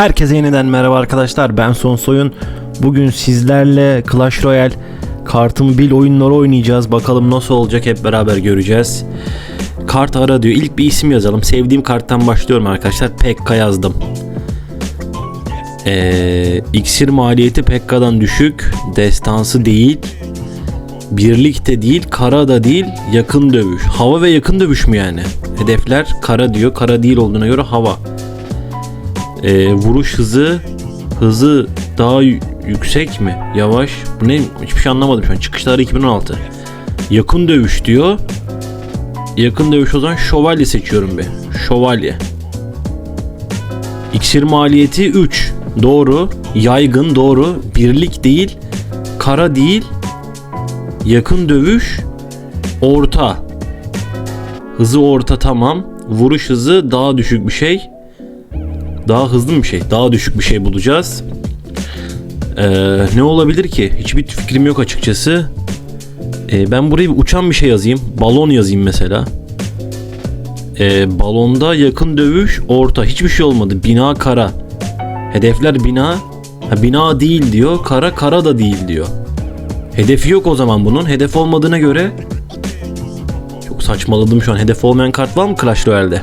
Herkese yeniden merhaba arkadaşlar. Ben Son Soyun. Bugün sizlerle Clash Royale kartın bil oyunları oynayacağız. Bakalım nasıl olacak hep beraber göreceğiz. Kart ara diyor. İlk bir isim yazalım. Sevdiğim karttan başlıyorum arkadaşlar. Pekka yazdım. Ee, iksir maliyeti Pekka'dan düşük. Destansı değil. Birlik de değil, kara da değil, yakın dövüş. Hava ve yakın dövüş mü yani? Hedefler kara diyor. Kara değil olduğuna göre hava. Ee, vuruş hızı hızı daha yüksek mi? Yavaş. Bu ne? Hiçbir şey anlamadım şu an. Çıkışları 2016. Yakın dövüş diyor. Yakın dövüş o zaman şövalye seçiyorum bir. Şövalye. İksir maliyeti 3. Doğru. Yaygın doğru. Birlik değil. Kara değil. Yakın dövüş orta. Hızı orta tamam. Vuruş hızı daha düşük bir şey. Daha hızlı bir şey. Daha düşük bir şey bulacağız. Ee, ne olabilir ki? Hiçbir fikrim yok açıkçası. Ee, ben buraya bir uçan bir şey yazayım. Balon yazayım mesela. Ee, balonda yakın dövüş orta. Hiçbir şey olmadı. Bina kara. Hedefler bina. Ha, bina değil diyor. Kara kara da değil diyor. Hedefi yok o zaman bunun. Hedef olmadığına göre çok saçmaladım şu an. Hedef olmayan kart var mı Clash Royale'de?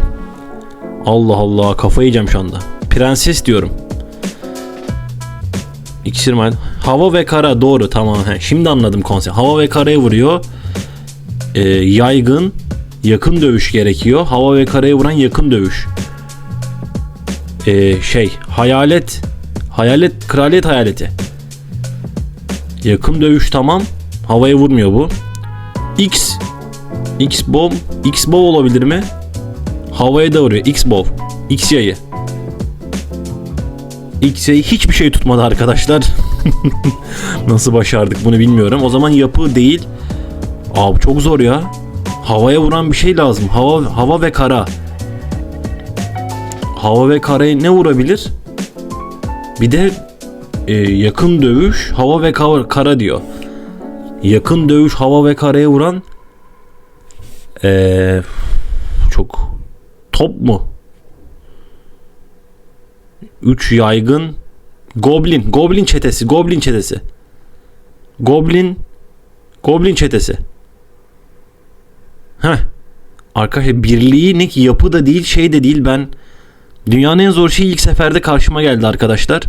Allah Allah kafayı yiyeceğim şu anda. Prenses diyorum. İksir mal- Hava ve kara doğru tamam. He, şimdi anladım konsept. Hava ve karaya vuruyor. Ee, yaygın yakın dövüş gerekiyor. Hava ve karaya vuran yakın dövüş. Ee, şey hayalet hayalet kraliyet hayaleti. Yakın dövüş tamam. Havaya vurmuyor bu. X X bomb X bow olabilir mi? Havaya da vuruyor. X bow. X yayı. Yayı hiçbir şey tutmadı arkadaşlar. Nasıl başardık bunu bilmiyorum. O zaman yapı değil. Abi çok zor ya. Havaya vuran bir şey lazım. Hava hava ve kara. Hava ve karaya ne vurabilir? Bir de e, yakın dövüş hava ve kara, kara diyor. Yakın dövüş hava ve karaya vuran e, çok top mu? 3 yaygın Goblin, Goblin çetesi, Goblin çetesi. Goblin Goblin çetesi. Heh. Arkadaşlar birliği ne ki yapı da değil şey de değil ben dünyanın en zor şeyi ilk seferde karşıma geldi arkadaşlar.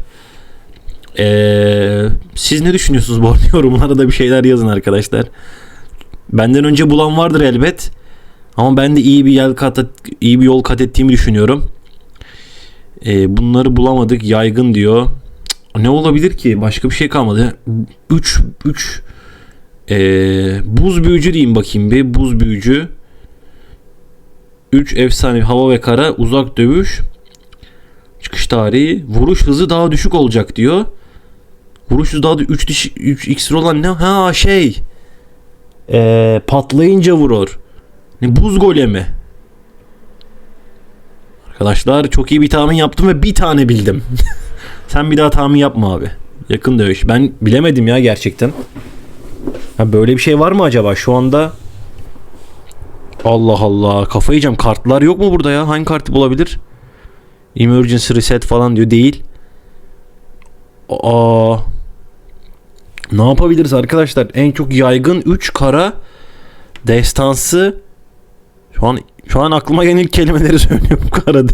Ee, siz ne düşünüyorsunuz bu arada yorumlara da bir şeyler yazın arkadaşlar. Benden önce bulan vardır elbet. Ama ben de iyi bir yol kat iyi bir yol kat ettiğimi düşünüyorum. Ee, bunları bulamadık. Yaygın diyor. Ne olabilir ki? Başka bir şey kalmadı. 3 3 ee, buz büyücü diyeyim bakayım bir. Buz büyücü. 3 efsane hava ve kara uzak dövüş. Çıkış tarihi. Vuruş hızı daha düşük olacak diyor. Vuruş hızı daha 3 diş 3 iksir olan ne? Ha şey. Ee, patlayınca vurur. Ne buz golemi. Arkadaşlar çok iyi bir tahmin yaptım ve bir tane bildim. Sen bir daha tahmin yapma abi. Yakın dövüş. Ben bilemedim ya gerçekten. Ha böyle bir şey var mı acaba şu anda? Allah Allah kafayı yiyeceğim. Kartlar yok mu burada ya? Hangi kartı bulabilir? Emergency reset falan diyor. Değil. Aa. Ne yapabiliriz arkadaşlar? En çok yaygın 3 kara destansı şu an şu an aklıma gelen ilk kelimeleri söylüyorum karada.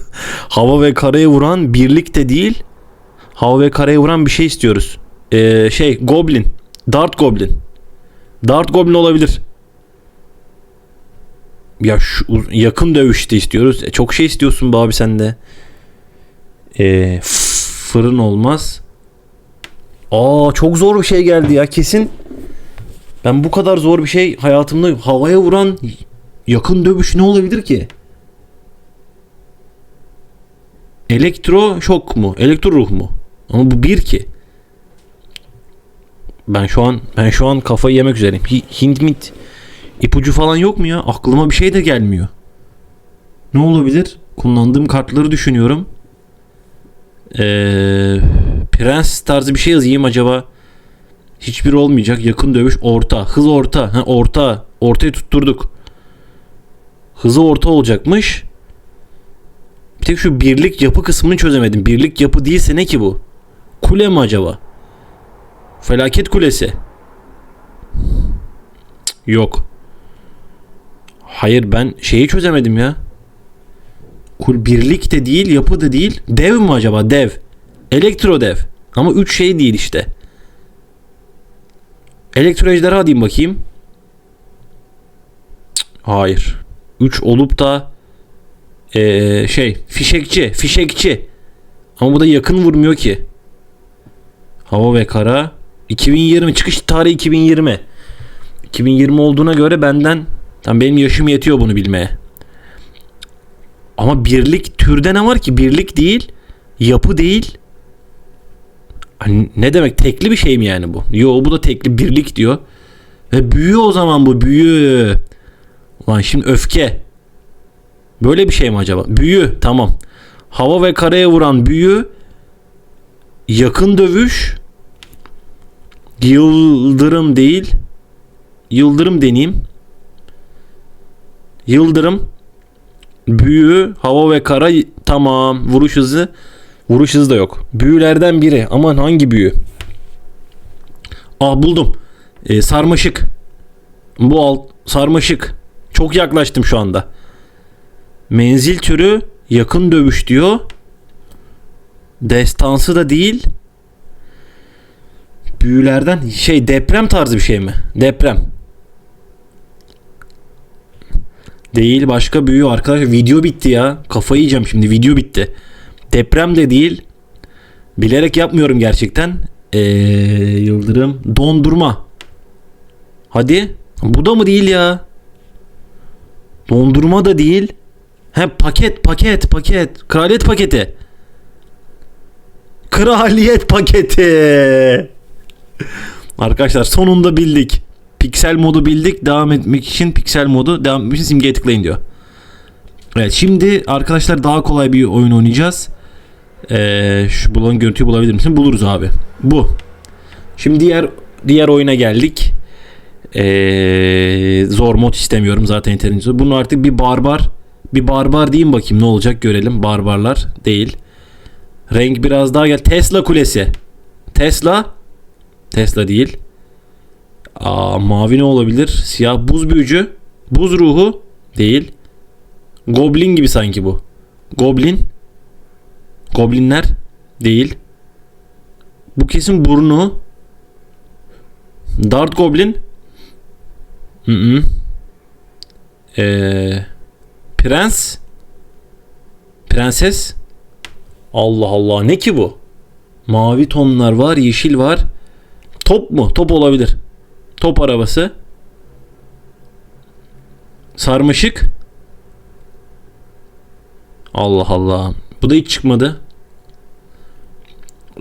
Hava ve karaya vuran birlik de değil. Hava ve karaya vuran bir şey istiyoruz. Ee, şey Goblin. Dart Goblin. Dart Goblin olabilir. Ya şu yakın dövüşte istiyoruz. E, çok şey istiyorsun be abi sen de. Ee, fırın olmaz. Aa çok zor bir şey geldi ya kesin. Ben bu kadar zor bir şey hayatımda havaya vuran yakın dövüş ne olabilir ki? Elektro şok mu? Elektro ruh mu? Ama bu bir ki. Ben şu an ben şu an kafayı yemek üzereyim. Hi- Hint mit ipucu falan yok mu ya? Aklıma bir şey de gelmiyor. Ne olabilir? Kullandığım kartları düşünüyorum. Ee, prens tarzı bir şey yazayım acaba. Hiçbir olmayacak. Yakın dövüş orta. Hız orta. Ha, orta. Ortaya tutturduk. Hızı orta olacakmış. Bir tek şu birlik yapı kısmını çözemedim. Birlik yapı değilse ne ki bu? Kule mi acaba? Felaket kulesi. Yok. Hayır ben şeyi çözemedim ya. Kul birlik de değil, yapı da değil. Dev mi acaba? Dev. Elektro dev. Ama üç şey değil işte. Elektro ejderha diyeyim bakayım. Hayır. 3 olup da ee, şey fişekçi fişekçi. Ama bu da yakın vurmuyor ki. Hava ve kara. 2020 çıkış tarihi 2020 2020 olduğuna göre benden tam benim yaşım yetiyor bunu bilmeye. Ama birlik türde ne var ki? Birlik değil yapı değil. Hani ne demek? Tekli bir şey mi yani bu? Yo bu da tekli birlik diyor. Ve büyü o zaman bu büyü Ulan şimdi öfke Böyle bir şey mi acaba? Büyü tamam. Hava ve karaya vuran büyü yakın dövüş yıldırım değil yıldırım deneyeyim. Yıldırım büyü hava ve kara tamam vuruş hızı vuruş hızı da yok. Büyülerden biri aman hangi büyü? Ah buldum. Ee, sarmaşık. Bu alt sarmaşık. Çok yaklaştım şu anda. Menzil türü yakın dövüş diyor. Destansı da değil. Büyülerden şey deprem tarzı bir şey mi? Deprem. Değil başka büyü arkadaşlar. Video bitti ya. Kafayı yiyeceğim şimdi. Video bitti. Deprem de değil. Bilerek yapmıyorum gerçekten. Ee, yıldırım. Dondurma. Hadi. Bu da mı değil ya? Dondurma da değil. He paket paket paket. Kraliyet paketi. Kraliyet paketi. Arkadaşlar sonunda bildik. Piksel modu bildik. Devam etmek için piksel modu devam etmek için simgeye tıklayın diyor. Evet şimdi arkadaşlar daha kolay bir oyun oynayacağız. Ee, şu bulan görüntüyü bulabilir misin? Buluruz abi. Bu. Şimdi diğer diğer oyuna geldik. Ee, zor mod istemiyorum zaten yeterince. Bunu artık bir barbar bir barbar diyeyim bakayım ne olacak görelim. Barbarlar değil. Renk biraz daha gel. Tesla kulesi. Tesla. Tesla değil. Aa, mavi ne olabilir? Siyah buz büyücü. Buz ruhu. Değil. Goblin gibi sanki bu. Goblin. Goblinler. Değil. Bu kesin burnu. Dart Goblin. Hı hı. Eee Prens. Prenses. Allah Allah ne ki bu? Mavi tonlar var, yeşil var. Top mu? Top olabilir. Top arabası. Sarmaşık. Allah Allah. Bu da hiç çıkmadı.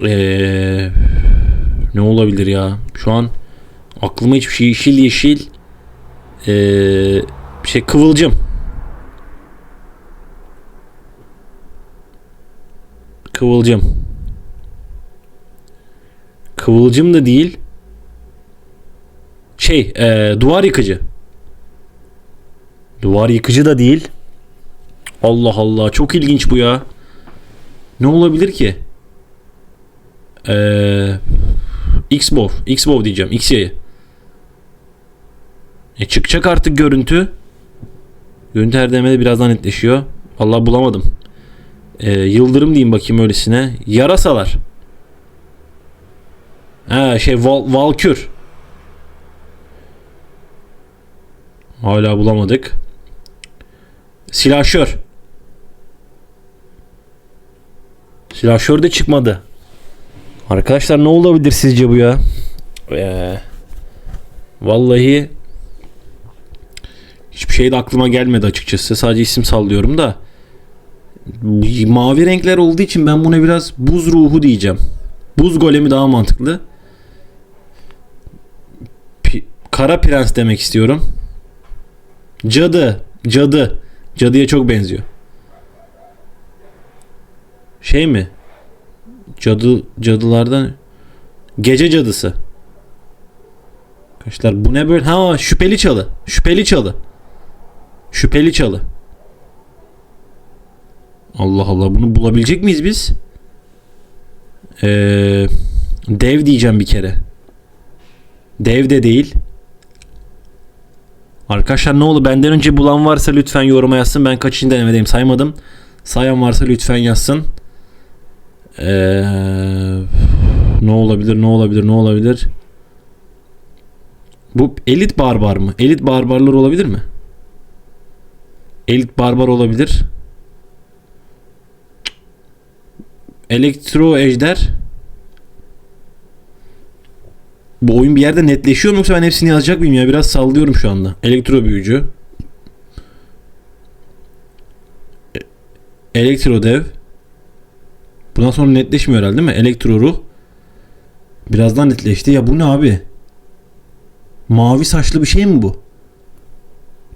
Ee, ne olabilir ya? Şu an aklıma hiçbir şey yeşil yeşil ee, şey kıvılcım. Kıvılcım. Kıvılcım da değil. Şey, e, duvar yıkıcı. Duvar yıkıcı da değil. Allah Allah, çok ilginç bu ya. Ne olabilir ki? Ee, X-Bow. X-Bow diyeceğim. X-Yayı. E çıkacak artık görüntü. Görüntü her demede birazdan netleşiyor. Allah bulamadım. Ee, yıldırım diyeyim bakayım öylesine. Yarasalar. Ha şey Val Valkür. Hala bulamadık. Silahşör. Silahşör de çıkmadı. Arkadaşlar ne olabilir sizce bu ya? Ee, vallahi hiçbir şey de aklıma gelmedi açıkçası. Sadece isim sallıyorum da mavi renkler olduğu için ben buna biraz buz ruhu diyeceğim. Buz golemi daha mantıklı. Pi- Kara prens demek istiyorum. Cadı. Cadı. Cadıya çok benziyor. Şey mi? Cadı cadılardan gece cadısı. Arkadaşlar bu ne böyle? Ha şüpheli çalı. Şüpheli çalı. Şüpheli çalı. Allah Allah bunu bulabilecek miyiz biz? Ee, dev diyeceğim bir kere. Dev de değil. Arkadaşlar ne oldu? Benden önce bulan varsa lütfen yoruma yazsın. Ben kaçıncı denemedeyim saymadım. Sayan varsa lütfen yazsın. Ee, ne olabilir? Ne olabilir? Ne olabilir? Bu elit barbar mı? Elit barbarlar olabilir mi? Elit barbar olabilir. Elektro ejder. Bu oyun bir yerde netleşiyor mu yoksa ben hepsini yazacak mıyım ya? Biraz sallıyorum şu anda. Elektro büyücü. E- Elektro dev. Bundan sonra netleşmiyor herhalde değil mi? Elektro ruh. Birazdan netleşti. Ya bu ne abi? Mavi saçlı bir şey mi bu?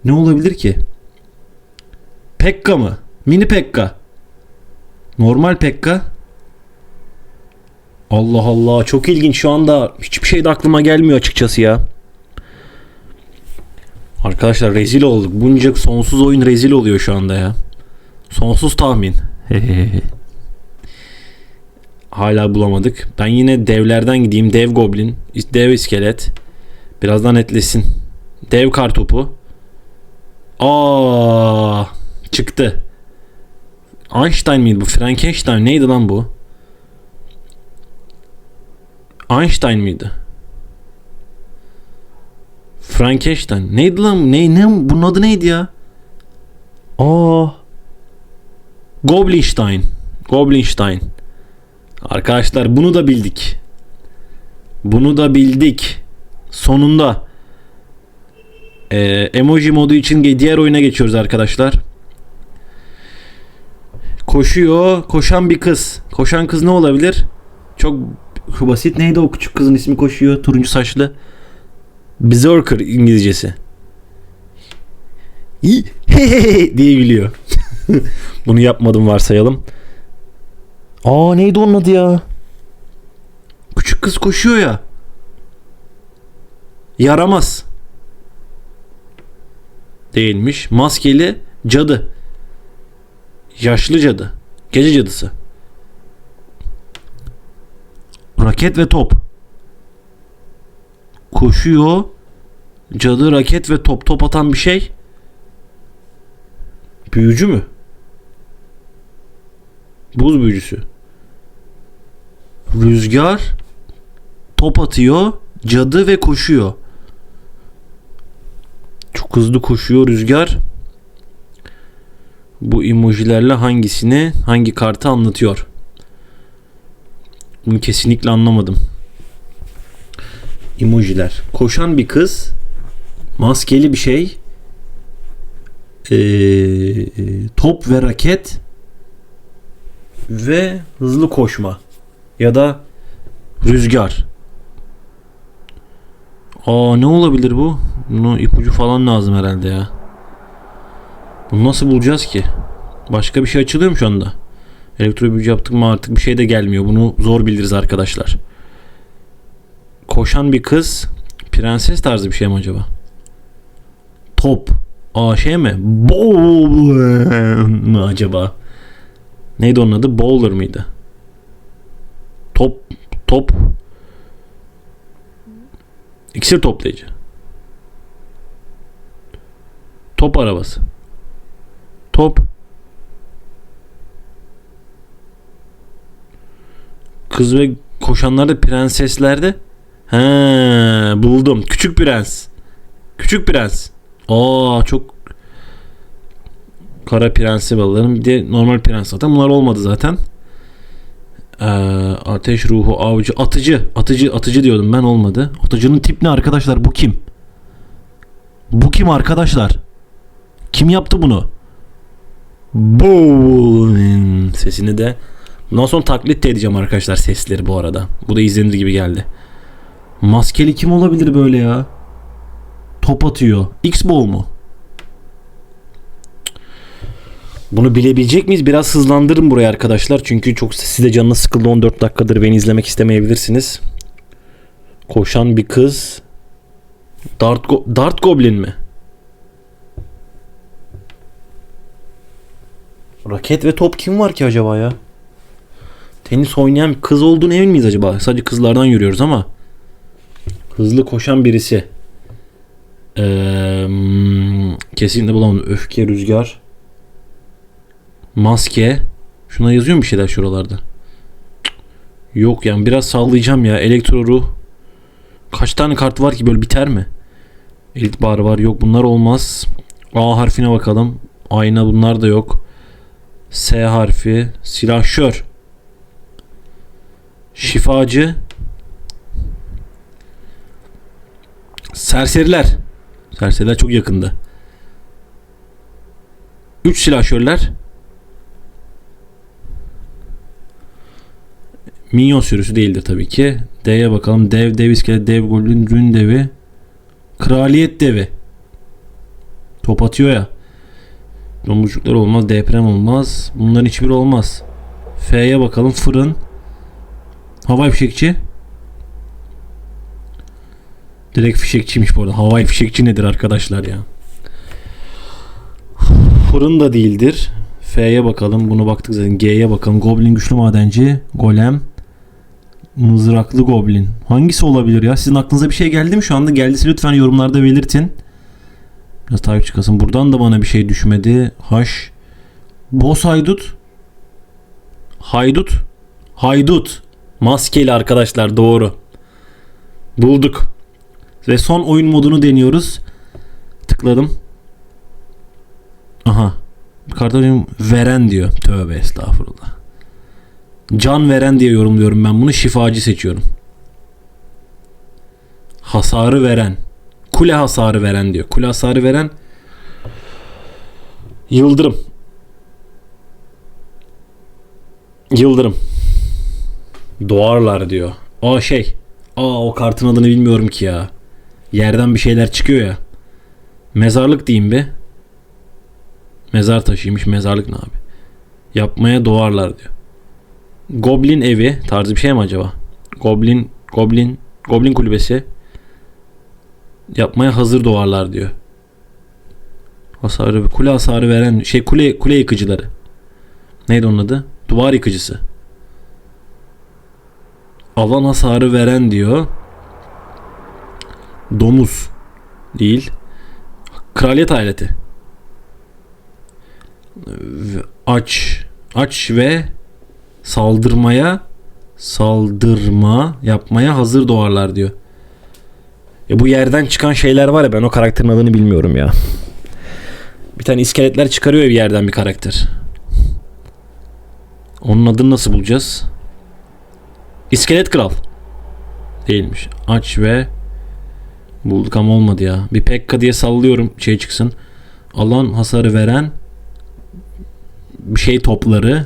Ne olabilir ki? Pekka mı? Mini Pekka. Normal Pekka. Allah Allah çok ilginç şu anda hiçbir şey de aklıma gelmiyor açıkçası ya. Arkadaşlar rezil olduk. Bunca sonsuz oyun rezil oluyor şu anda ya. Sonsuz tahmin. Hala bulamadık. Ben yine devlerden gideyim. Dev goblin, dev iskelet. Birazdan netlesin. Dev kartopu. Aa çıktı. Einstein miydi bu? Frankenstein neydi lan bu? Einstein miydi? Frankenstein. Neydi lan? Ne, ne, bunun adı neydi ya? Aa. Goblinstein. Goblinstein. Arkadaşlar bunu da bildik. Bunu da bildik. Sonunda. Ee, emoji modu için diğer oyuna geçiyoruz arkadaşlar. Koşuyor. Koşan bir kız. Koşan kız ne olabilir? Çok basit. Neydi o küçük kızın ismi koşuyor? Turuncu saçlı. Berserker İngilizcesi. diye gülüyor. Bunu yapmadım varsayalım. Aa neydi onun adı ya? Küçük kız koşuyor ya. Yaramaz. Değilmiş. Maskeli cadı. Yaşlı cadı. Gece cadısı. Raket ve top. Koşuyor. Cadı raket ve top top atan bir şey. Büyücü mü? Buz büyücüsü. Rüzgar top atıyor. Cadı ve koşuyor. Çok hızlı koşuyor rüzgar. Bu emojilerle hangisini, hangi kartı anlatıyor? Bunu kesinlikle anlamadım. Emojiler. Koşan bir kız. Maskeli bir şey. Ee, top ve raket. Ve hızlı koşma. Ya da rüzgar. Aa ne olabilir bu? Bunu ipucu falan lazım herhalde ya. Bunu nasıl bulacağız ki? Başka bir şey açılıyor mu şu anda? Elektro yaptık mı artık bir şey de gelmiyor. Bunu zor biliriz arkadaşlar. Koşan bir kız. Prenses tarzı bir şey mi acaba? Top. Aa şey mi? Bowler mı acaba? Neydi onun adı? Bowler mıydı? Top. Top. İksir toplayıcı. Top arabası. Top. Kız ve koşanlarda prenseslerde. He buldum. Küçük prens. Küçük prens. Aa çok kara prensi ballarım. Bir de normal prens zaten. Bunlar olmadı zaten. Ee, ateş ruhu avcı atıcı atıcı atıcı diyordum ben olmadı. Atıcının tip ne arkadaşlar bu kim? Bu kim arkadaşlar? Kim yaptı bunu? Bu sesini de bundan sonra taklit de edeceğim arkadaşlar sesleri bu arada. Bu da izlenir gibi geldi. Maskeli kim olabilir böyle ya? Top atıyor. X-Ball mu? Bunu bilebilecek miyiz? Biraz hızlandırın burayı arkadaşlar. Çünkü çok size canına sıkıldı 14 dakikadır beni izlemek istemeyebilirsiniz. Koşan bir kız. Dart, Go- Dart Goblin mi? Raket ve top kim var ki acaba ya? Tenis oynayan kız olduğunu emin miyiz acaba? Sadece kızlardan yürüyoruz ama. Hızlı koşan birisi. Ee, kesinlikle bulamadım. Öfke, rüzgar. Maske. Şuna yazıyor mu bir şeyler şuralarda? Yok yani biraz sallayacağım ya. Elektro ruh. Kaç tane kart var ki böyle biter mi? Elit bar var. Yok bunlar olmaz. A harfine bakalım. Ayna bunlar da yok. S harfi. Silahşör. Şifacı. Serseriler. Serseriler çok yakında. 3 silahşörler. Minyon sürüsü değildir tabii ki. D'ye bakalım. Dev, dev iskelet, dev golün, rün devi. Kraliyet devi. Top atıyor ya. Domuzcuklar olmaz. Deprem olmaz. Bunların hiçbiri olmaz. F'ye bakalım. Fırın. Havai fişekçi. Direkt fişekçiymiş bu arada. Havai fişekçi nedir arkadaşlar ya? Fırın da değildir. F'ye bakalım. Bunu baktık zaten. G'ye bakalım. Goblin güçlü madenci. Golem. Mızraklı goblin. Hangisi olabilir ya? Sizin aklınıza bir şey geldi mi şu anda? Geldiyse lütfen yorumlarda belirtin. Biraz takip çıkasın. Buradan da bana bir şey düşmedi. Haş. Boss haydut. Haydut. Haydut. Maskeli arkadaşlar doğru. Bulduk. Ve son oyun modunu deniyoruz. Tıkladım. Aha. Karta diyorum, veren diyor. Tövbe estağfurullah. Can veren diye yorumluyorum ben bunu. Şifacı seçiyorum. Hasarı veren. Kule hasarı veren diyor. Kule hasarı veren Yıldırım. Yıldırım. Doğarlar diyor. Aa şey. Aa o kartın adını bilmiyorum ki ya. Yerden bir şeyler çıkıyor ya. Mezarlık diyeyim be. Mezar taşıymış. Mezarlık ne abi? Yapmaya doğarlar diyor. Goblin evi tarzı bir şey mi acaba? Goblin Goblin Goblin kulübesi yapmaya hazır doğarlar diyor. Hasarı kule hasarı veren şey kule kule yıkıcıları. Neydi onun adı? Duvar yıkıcısı. Alan hasarı veren diyor. Domuz değil. Kraliyet aleti. Ve Aç aç ve saldırmaya saldırma yapmaya hazır doğarlar diyor. Ya bu yerden çıkan şeyler var ya ben o karakterin adını bilmiyorum ya. Bir tane iskeletler çıkarıyor bir yerden bir karakter. Onun adını nasıl bulacağız? İskelet Kral. Değilmiş. Aç ve bulduk ama olmadı ya. Bir Pekka diye sallıyorum şey çıksın. Alan hasarı veren bir şey topları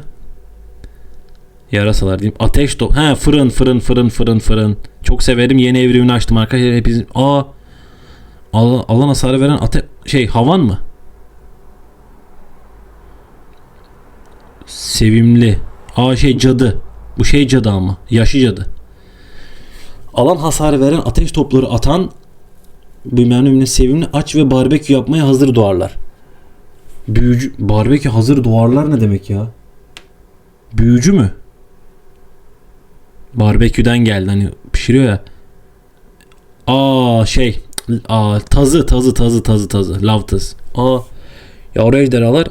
yarasalar diyeyim. Ateş top. He fırın fırın fırın fırın fırın. Çok severim. Yeni evrimini açtım arkadaşlar. Hepiniz aa al- alan hasarı veren ate şey havan mı? Sevimli. Aa şey cadı. Bu şey cadı ama. Yaşı cadı. Alan hasarı veren ateş topları atan bilmem ne sevimli aç ve barbekü yapmaya hazır doğarlar. Büyücü barbekü hazır doğarlar ne demek ya? Büyücü mü? Barbeküden geldi hani pişiriyor ya. Aa şey aa tazı tazı tazı tazı tazı lav taz. Aa yavru ejderhalar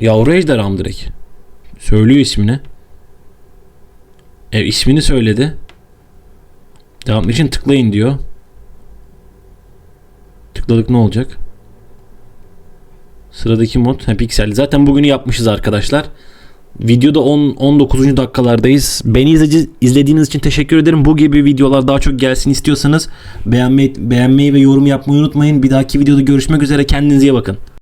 yavru ejderha mı direkt? Söylüyor ismini. E ismini söyledi. Devam için tıklayın diyor. Tıkladık ne olacak? Sıradaki mod ha, piksel. Zaten bugünü yapmışız arkadaşlar. Videoda 10 19. dakikalardayız. Beni izledi, izlediğiniz için teşekkür ederim. Bu gibi videolar daha çok gelsin istiyorsanız beğenmeyi, beğenmeyi ve yorum yapmayı unutmayın. Bir dahaki videoda görüşmek üzere. Kendinize iyi bakın.